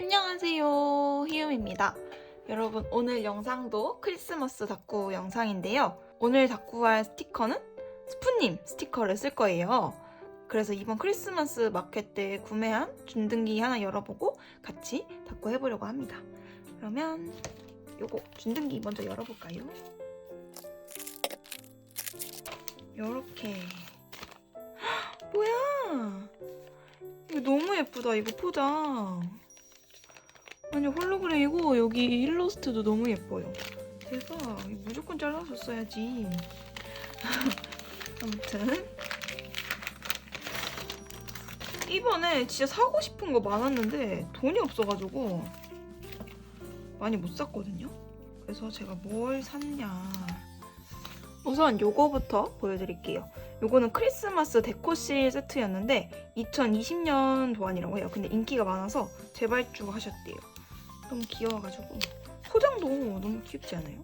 안녕하세요. 희음입니다. 여러분, 오늘 영상도 크리스마스 다꾸 영상인데요. 오늘 다꾸할 스티커는 스푸님 스티커를 쓸 거예요. 그래서 이번 크리스마스 마켓 때 구매한 준등기 하나 열어보고 같이 다꾸 해보려고 합니다. 그러면 요거 준등기 먼저 열어볼까요? 요렇게. 헉, 뭐야? 이거 너무 예쁘다, 이거 포장. 아니 홀로그램이고 여기 일러스트도 너무 예뻐요. 대박. 무조건 잘라서 써야지. 아무튼 이번에 진짜 사고 싶은 거 많았는데 돈이 없어가지고 많이 못 샀거든요. 그래서 제가 뭘 샀냐. 우선 요거부터 보여드릴게요. 요거는 크리스마스 데코실 세트였는데 2020년 도안이라고 해요. 근데 인기가 많아서 재발주 하셨대요. 너무 귀여워가지고. 포장도 너무 귀엽지 않아요?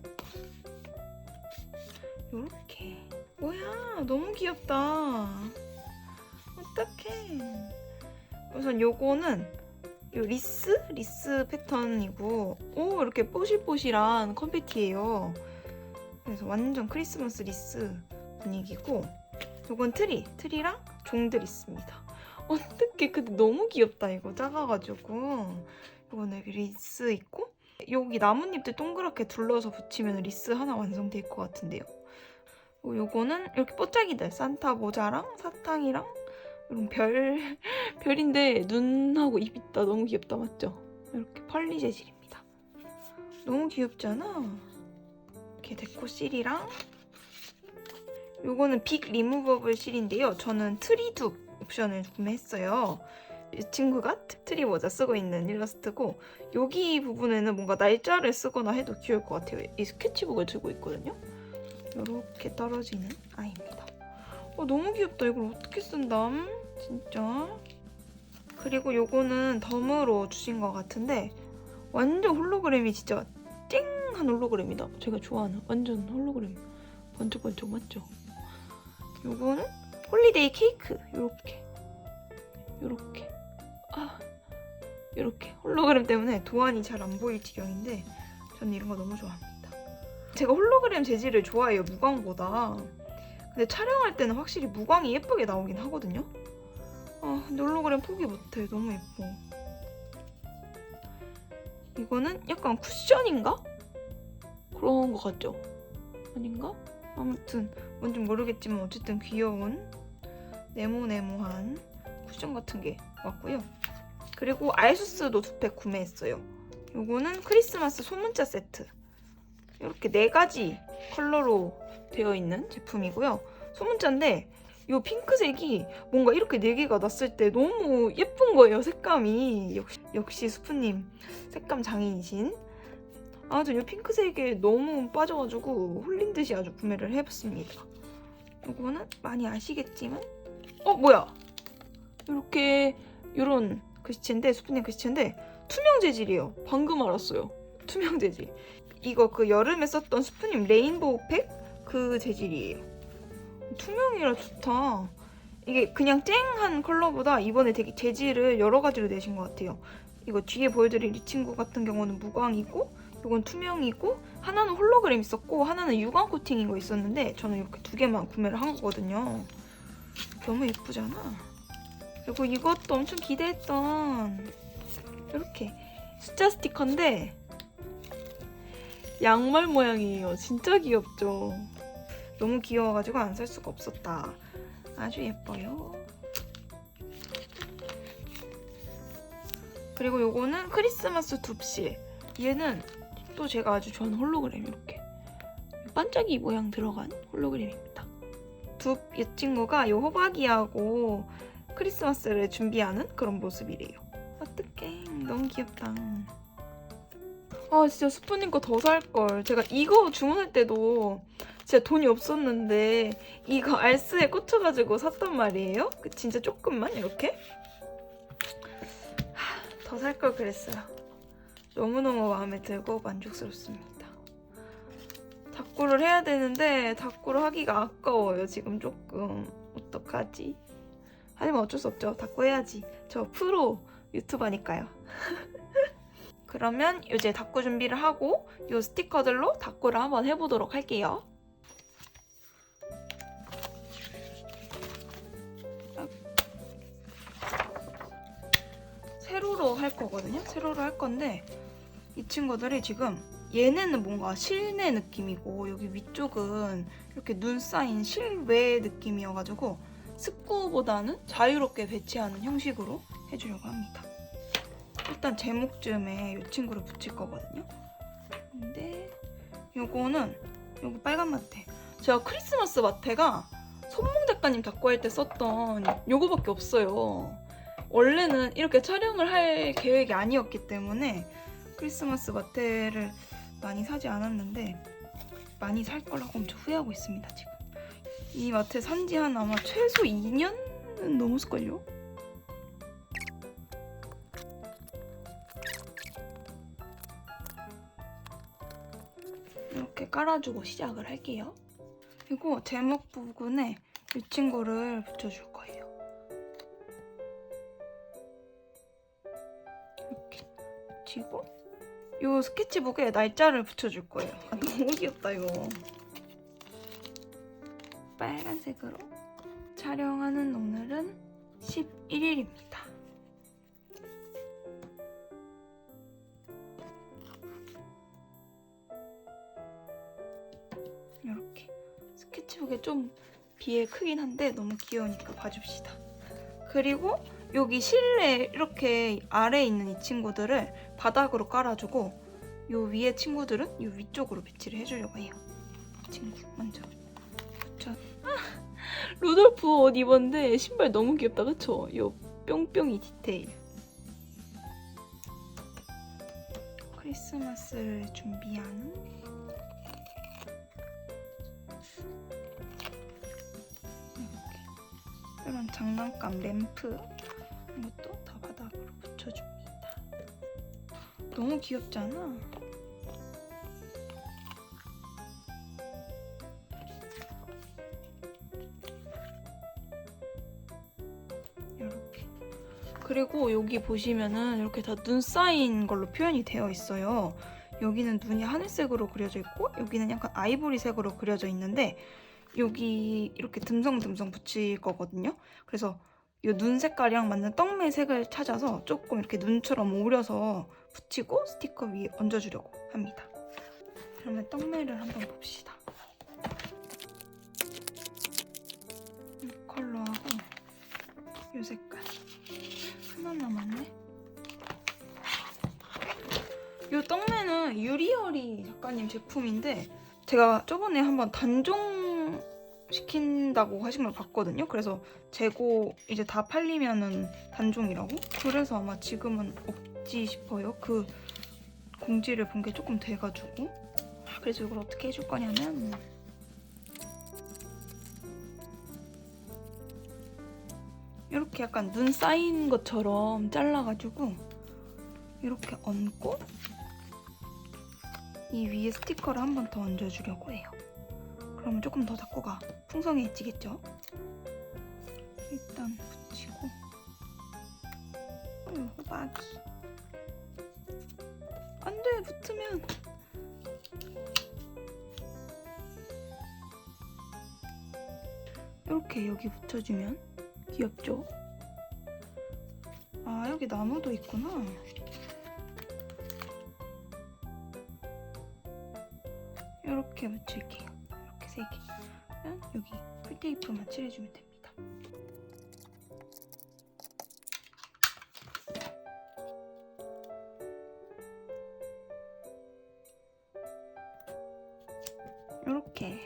요렇게. 뭐야 너무 귀엽다. 어떡해. 우선 요거는 요 리스? 리스 패턴이고. 오 이렇게 뽀실뽀실한 컴패티예요. 그래서 완전 크리스마스 리스 분위기고. 요건 트리. 트리랑 종들 있습니다. 어떡해. 근데 너무 귀엽다 이거. 작아가지고 여기 리스 있고 여기 나뭇잎들 동그랗게 둘러서 붙이면 리스 하나 완성될 것 같은데요. 그리고 요거는 이렇게 뽀짝이들 산타 모자랑 사탕이랑 이런 별 별인데 눈하고 입 있다 너무 귀엽다 맞죠? 이렇게 펄리 재질입니다. 너무 귀엽잖아. 이렇게 데코 실이랑 요거는 빅 리무버블 실인데요. 저는 트리둡 옵션을 구매했어요. 이 친구가 트리 모자 쓰고 있는 일러스트고 여기 부분에는 뭔가 날짜를 쓰거나 해도 귀여울 것 같아요. 이 스케치북을 들고 있거든요. 이렇게 떨어지는 아이입니다. 어, 너무 귀엽다. 이걸 어떻게 쓴담? 진짜. 그리고 요거는 덤으로 주신 것 같은데 완전 홀로그램이 진짜 쨍한 홀로그램이다. 제가 좋아하는 완전 홀로그램. 번쩍번쩍 맞죠? 요거는 홀리데이 케이크. 요렇게. 요렇게. 아, 이렇게 홀로그램 때문에 도안이 잘 안 보일 지경인데 저는 이런 거 너무 좋아합니다. 제가 홀로그램 재질을 좋아해요 무광보다. 근데 촬영할 때는 확실히 무광이 예쁘게 나오긴 하거든요. 아, 근데 홀로그램 포기 못해. 너무 예뻐. 이거는 약간 쿠션인가? 그런 거 같죠? 아닌가? 아무튼 뭔지 모르겠지만 어쨌든 귀여운 네모네모한 쿠션 같은 게 왔고요. 그리고 알수스도 두 팩 구매했어요. 요거는 크리스마스 소문자 세트. 이렇게 네 가지 컬러로 되어 있는 제품이고요. 소문자인데 이 핑크색이 뭔가 이렇게 네 개가 났을 때 너무 예쁜 거예요. 색감이 역시, 역시 수프님 색감 장인이신. 아무튼 이 핑크색에 너무 빠져가지고 홀린 듯이 아주 구매를 해봤습니다. 요거는 많이 아시겠지만 어 뭐야? 이렇게 이런 글씨체인데 수프님 글씨체인데 투명 재질이에요. 방금 알았어요. 투명 재질. 이거 그 여름에 썼던 수프님 레인보우 팩 그 재질이에요. 투명이라 좋다. 이게 그냥 쨍한 컬러보다 이번에 되게 재질을 여러 가지로 내신 것 같아요. 이거 뒤에 보여드릴 이 친구 같은 경우는 무광이고 이건 투명이고 하나는 홀로그램 있었고 하나는 유광 코팅인 거 있었는데 저는 이렇게 두 개만 구매를 한 거거든요. 너무 예쁘잖아. 그리고 이것도 엄청 기대했던 이렇게 숫자 스티커인데 양말 모양이에요. 진짜 귀엽죠? 너무 귀여워가지고 안 살 수가 없었다. 아주 예뻐요. 그리고 요거는 크리스마스 둡실. 얘는 또 제가 아주 좋아하는 홀로그램 이렇게 반짝이 모양 들어간 홀로그램입니다. 둡 이 친구가 요 호박이하고 크리스마스를 준비하는 그런 모습이래요. 어떡해. 너무 귀엽다. 아, 진짜 스프님 거 더 살걸. 제가 이거 주문할 때도 진짜 돈이 없었는데 이거 알스에 꽂혀가지고 샀단 말이에요. 그 진짜 조금만 이렇게. 더 살 걸 그랬어요. 너무너무 마음에 들고 만족스럽습니다. 다꾸를 해야 되는데 다꾸를 하기가 아까워요. 지금 조금. 어떡하지? 하지만 어쩔 수 없죠. 다꾸 해야지. 저 프로 유튜버니까요. 그러면 이제 닦고 준비를 하고 이 스티커들로 닦고를 한번 해보도록 할게요. 세로로 할 거거든요. 세로로 할 건데 이 친구들이 지금 얘네는 뭔가 실내 느낌이고 여기 위쪽은 이렇게 눈 쌓인 실외 느낌이어가지고 스쿠보다는 자유롭게 배치하는 형식으로 해주려고 합니다. 일단 제목쯤에 이 친구를 붙일 거거든요. 근데 요거는 요거 빨간 마테. 제가 크리스마스 마테가 손몽 작가님 작고 할 때 썼던 요거밖에 없어요. 원래는 이렇게 촬영을 할 계획이 아니었기 때문에 크리스마스 마테를 많이 사지 않았는데 많이 살 거라고 엄청 후회하고 있습니다 지금. 이 마테 산지 한 아마 최소 2년은 넘었을걸요? 이렇게 깔아주고 시작을 할게요. 그리고 제목 부분에 이 친구를 붙여줄 거예요. 이렇게 붙이고 이 스케치북에 날짜를 붙여줄 거예요. 아, 너무 귀엽다 이거. 빨간색으로 촬영하는 오늘은 11일입니다. 이렇게 스케치북에 좀 비에 크긴 한데 너무 귀여우니까 봐줍시다. 그리고 여기 실내 이렇게 아래에 있는 이 친구들을 바닥으로 깔아주고 요 위에 친구들은 요 위쪽으로 배치를 해주려고 해요. 이 친구 먼저 붙여. 아, 루돌프 옷 입었는데 신발 너무 귀엽다, 그쵸? 요 뿅뿅이 디테일. 크리스마스를 준비하는 이렇게 이런 장난감 램프 이것도 다 바닥으로 붙여줍니다. 너무 귀엽잖아. 그리고 여기 보시면은 이렇게 다 눈 쌓인 걸로 표현이 되어 있어요. 여기는 눈이 하늘색으로 그려져 있고 여기는 약간 아이보리색으로 그려져 있는데 여기 이렇게 듬성듬성 붙일 거거든요. 그래서 이 눈 색깔이랑 맞는 떡매 색을 찾아서 조금 이렇게 눈처럼 오려서 붙이고 스티커 위에 얹어주려고 합니다. 그러면 떡매를 한번 봅시다. 이 컬러하고 이 색깔 하나 남았네. 이 떡매는 유리어리 작가님 제품인데 제가 저번에 한번 단종 시킨다고 하신 걸 봤거든요. 그래서 재고 이제 다 팔리면은 단종이라고. 그래서 아마 지금은 없지 싶어요. 그 공지를 본 게 조금 돼가지고. 그래서 이걸 어떻게 해줄 거냐면 이렇게 약간 눈 쌓인 것처럼 잘라가지고 이렇게 얹고 이 위에 스티커를 한 번 더 얹어주려고 해요. 그러면 조금 더 닦고가 풍성해지겠죠? 일단 붙이고 음, 호박이 안돼 붙으면 이렇게 여기 붙여주면 귀엽죠? 아 여기 나무도 있구나 이렇게 붙일게요 이렇게 세 개. 그러면 여기 풀테이프만 칠해주면 됩니다. 이렇게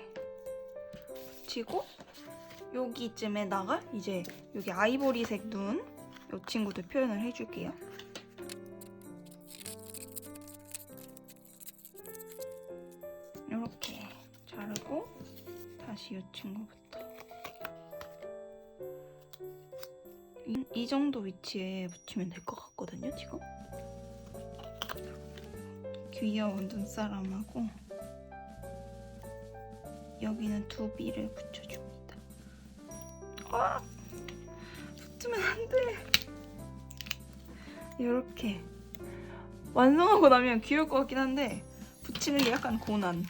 붙이고 여기쯤에다가 이제 여기 아이보리색 눈 이 친구도 표현을 해줄게요. 이렇게 자르고 다시 이 친구부터. 이, 이 정도 위치에 붙이면 될 것 같거든요 지금? 귀여운 눈사람하고 여기는 두비를 붙여줍니다 아! 붙으면 안 돼 이렇게 완성하고 나면 귀여울 것 같긴 한데 붙이는 게 약간 고난.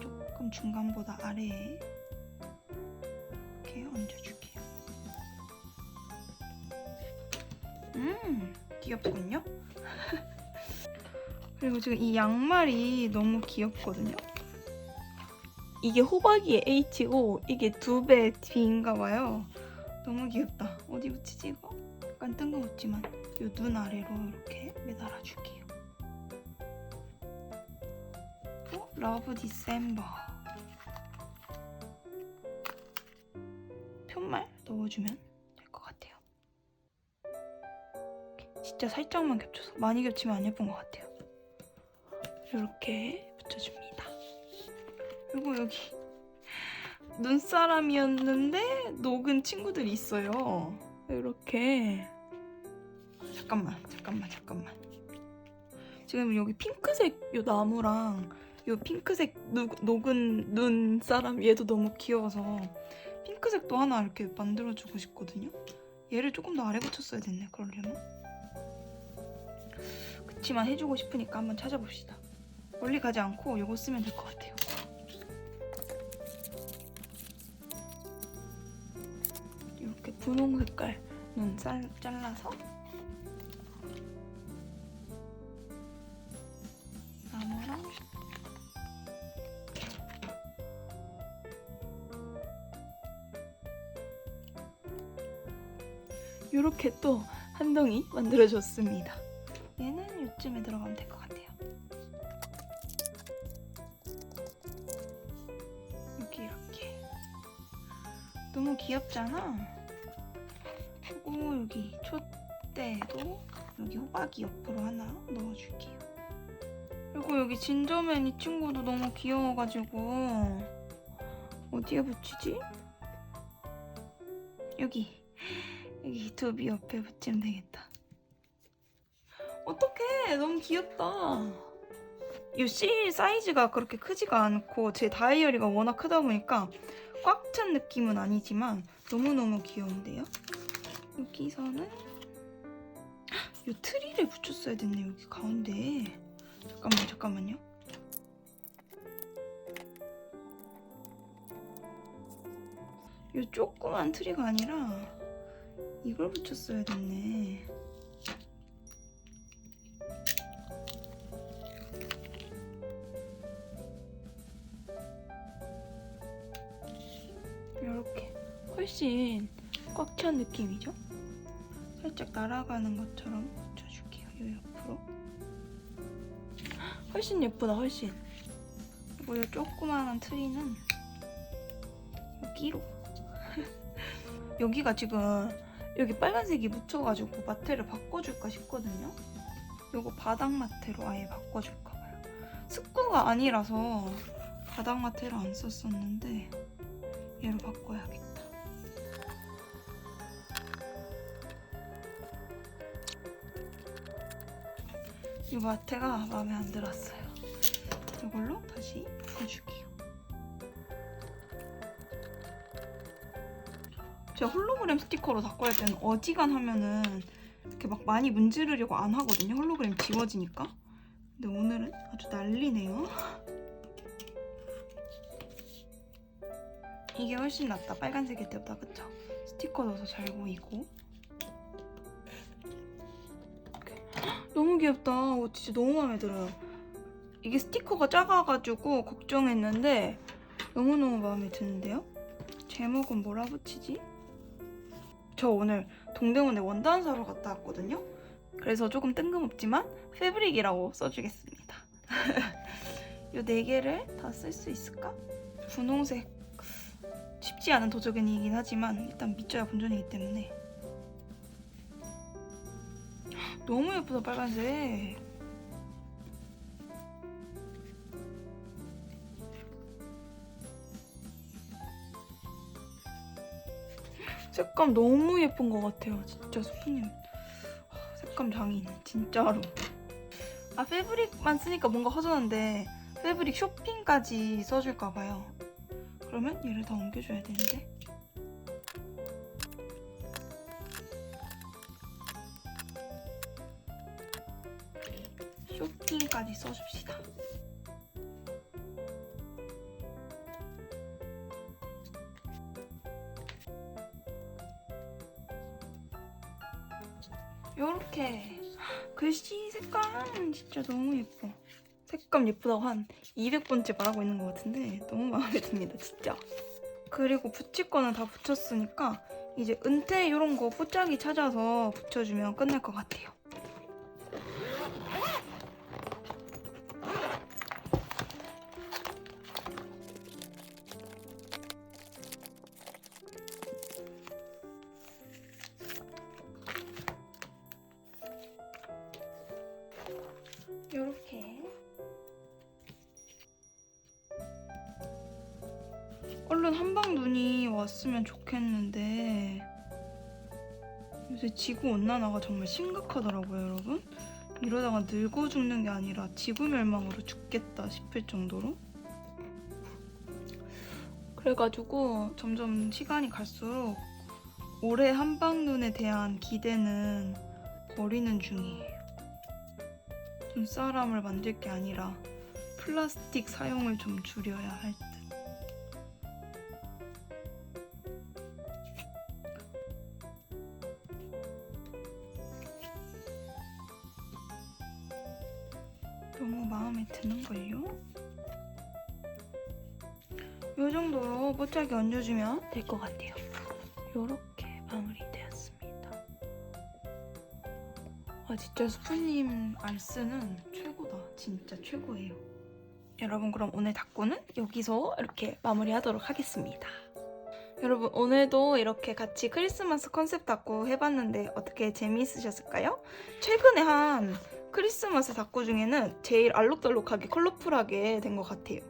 조금 중간보다 아래에 이렇게 얹어줄게요. 음, 귀엽군요. 그리고 지금 이 양말이 너무 귀엽거든요. 이게 호박이의 H고 이게 두배 D인가 봐요. 너무 귀엽다. 어디 붙이지 이거? 약간 뜬금없지만 이눈 아래로 이렇게 매달아 줄게요. 어? 러브 디셈버 편말 넣어주면 될 것 같아요. 진짜 살짝만 겹쳐서 많이 겹치면 안 예쁜 것 같아요. 이렇게 붙여줍니다. 그리고 여기 눈사람이었는데 녹은 친구들이 있어요. 이렇게 잠깐만 잠깐만 잠깐만 지금 여기 핑크색 요 나무랑 요 핑크색 누, 녹은 눈사람 얘도 너무 귀여워서 핑크색도 하나 이렇게 만들어주고 싶거든요. 얘를 조금 더 아래 붙였어야 됐네 그러려면 그치만 해주고 싶으니까 한번 찾아봅시다. 멀리 가지 않고 요거 쓰면 될 것 같아요. 분홍 색깔 눈 잘, 잘라서 나무랑 이렇게 또 한 덩이 만들어줬습니다. 얘는 요쯤에 들어가면 될 것 같아요. 여기 이렇게 너무 귀엽잖아. 여기 촛대도 여기 호박이 옆으로 하나 넣어줄게요. 그리고 여기 진저맨 이 친구도 너무 귀여워가지고 어디에 붙이지? 여기 여기 두비 옆에 붙이면 되겠다. 어떡해 너무 귀엽다. 이실 사이즈가 그렇게 크지가 않고 제 다이어리가 워낙 크다 보니까 꽉 찬 느낌은 아니지만 너무너무 귀여운데요? 여기서는? 이 트리를 붙였어야 됐네 여기 가운데. 잠깐만 잠깐만요. 이 조그만 트리가 아니라 이걸 붙였어야 됐네. 이렇게 훨씬 꽉 찬 느낌이죠? 살짝 날아가는 것처럼 붙여줄게요. 이 옆으로. 훨씬 예쁘다, 훨씬. 그리고 이 조그마한 트리는 여기로. 여기가 지금 여기 빨간색이 묻혀가지고 마테를 바꿔줄까 싶거든요. 요거 바닥 마테로 아예 바꿔줄까 봐요. 습구가 아니라서 바닥 마테를 안 썼었는데 얘로 바꿔야겠다. 이 마테가 마음에 안 들었어요. 이걸로 다시 바꿔줄게요. 제가 홀로그램 스티커로 바꿔야 때는 어지간하면은 이렇게 막 많이 문지르려고 안 하거든요. 홀로그램 지워지니까. 근데 오늘은 아주 난리네요. 이게 훨씬 낫다. 빨간색일 때보다 그쵸? 스티커 넣어서 잘 보이고. 너무 귀엽다. 오, 진짜 너무 마음에 들어요. 이게 스티커가 작아가지고 걱정했는데 너무너무 마음에 드는데요? 제목은 뭐라 붙이지? 저 오늘 동대문에 원단 사러 갔다 왔거든요? 그래서 조금 뜬금없지만 패브릭이라고 써주겠습니다. 이 네 개를 다 쓸 수 있을까? 분홍색 쉽지 않은 도적견이긴 하지만 일단 밑져야 본전이기 때문에 너무 예쁘다 빨간색. 색감 너무 예쁜 것 같아요. 진짜 소프님. 하, 색감 장인 진짜로. 아 패브릭만 쓰니까 뭔가 허전한데 패브릭 쇼핑까지 써줄까봐요. 그러면 얘를 더 옮겨줘야 되는데 힘까지 써줍시다. 요렇게 글씨 색감은 진짜 너무 예뻐. 색감 예쁘다고 한 200번째 말하고 있는 것 같은데 너무 마음에 듭니다, 진짜. 그리고 붙일 거는 다 붙였으니까 이제 은퇴 이런 거 뽀짝이 찾아서 붙여주면 끝날 것 같아요. 왔으면 좋겠는데 요새 지구 온난화가 정말 심각하더라고요, 여러분. 이러다가 늙어 죽는 게 아니라 지구 멸망으로 죽겠다 싶을 정도로. 그래가지고 점점 시간이 갈수록 올해 한방눈에 대한 기대는 버리는 중이에요. 눈사람을 만들 게 아니라 플라스틱 사용을 좀 줄여야 할 듯. 너무 마음에 드는걸요? 이 정도로 뽀짝이 얹어주면 될 것 같아요. 이렇게 마무리되었습니다. 아 진짜 수프님 알스는 최고다. 진짜 최고예요. 여러분 그럼 오늘 닭고는 여기서 이렇게 마무리하도록 하겠습니다. 여러분 오늘도 이렇게 같이 크리스마스 컨셉 닭고 해봤는데 어떻게 재미있으셨을까요? 최근에 한 크리스마스 닭고 중에는 제일 알록달록하게 컬러풀하게 된 것 같아요.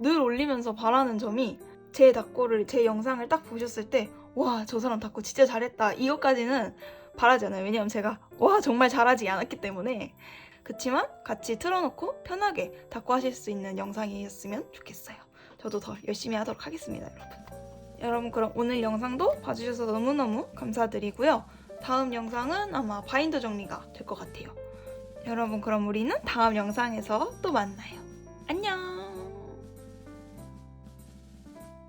늘 올리면서 바라는 점이 제 닭고를 제 영상을 딱 보셨을 때 와 저 사람 닭고 진짜 잘했다 이것까지는 바라지 않아요. 왜냐면 제가 와 정말 잘하지 않았기 때문에 그치만 같이 틀어놓고 편하게 닭고 하실 수 있는 영상이었으면 좋겠어요. 저도 더 열심히 하도록 하겠습니다, 여러분. 여러분 그럼 오늘 영상도 봐주셔서 너무너무 감사드리고요. 다음 영상은 아마 바인더 정리가 될 것 같아요. 여러분 그럼 우리는 다음 영상에서 또 만나요. 안녕!